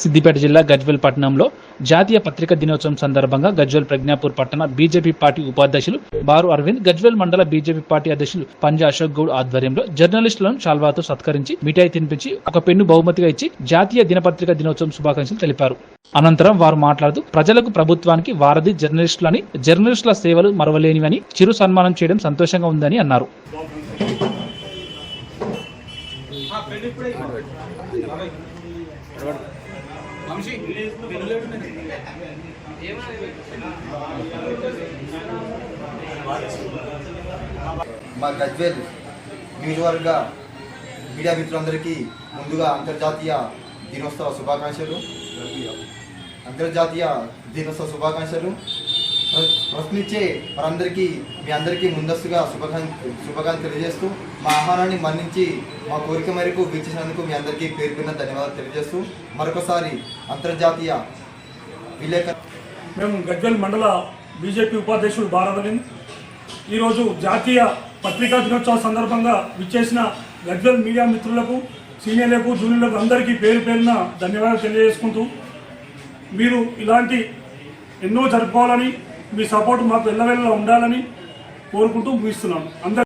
సిద్దిపేట జిల్లా గజ్వెల్ పట్టణంలో జాతీయ పత్రికా దినోత్సవం సందర్భంగా గజ్వెల్ ప్రజ్ఞాపూర్ పట్టణ బీజేపీ పార్టీ ఉపాధ్యక్షులు బారు అరవింద్ గజ్వెల్ మండల బీజేపీ పార్టీ అధ్యక్షులు పంజా అశోక్ గౌడ్ ఆధ్వర్యంలో జర్నలిస్టులను షాల్వాతో సత్కరించి మిఠాయి తినిపించి ఒక పెన్ను బహుమతిగా ఇచ్చి జాతీయ దినపత్రిక దినోత్సవం శుభాకాంక్షలు తెలిపారు. అనంతరం వారు మాట్లాడుతూ ప్రజలకు ప్రభుత్వానికి వారధి జర్నలిస్టులని జర్నలిస్టుల సేవలు మరవలేనివని చిరు సన్మానం చేయడం సంతోషంగా ఉందని అన్నారు. మా గజ్వేల్ నియోజకవర్గ మీడియా మిత్రులందరికీ ముందుగా అంతర్జాతీయ దినోత్సవ శుభాకాంక్షలు. అంతర్జాతీయ దినోత్సవ శుభాకాంక్షలు. ప్రశ్నించే వారందరికీ మీ అందరికీ ముందస్తుగా శుభాకాంక్ష శుభాకాంక్షలు తెలియజేస్తూ మా ఆహ్వానాన్ని మన్నించి మా కోరిక మేరకు వీక్షించినందుకు మీ అందరికీ పేరు పేరున ధన్యవాదాలు తెలియజేస్తూ మరొకసారి అంతర్జాతీయ విలేక మేము గజ్వెల్ మండల బీజేపీ ఉపాధ్యక్షుడు భారతలిన్ ఈరోజు జాతీయ పత్రికా దినోత్సవం సందర్భంగా విచ్చేసిన గజ్వెల్ మీడియా మిత్రులకు సీనియర్లకు జూనియర్లకు అందరికీ పేరు పేరున ధన్యవాదాలు తెలియజేసుకుంటూ మీరు ఇలాంటి ఎన్నో జరుపుకోవాలని మీ సపోర్ట్ మాకు ఎల్లవెల్ల ఉండాలని కోరుకుంటూ ముగిస్తున్నాను. అందరి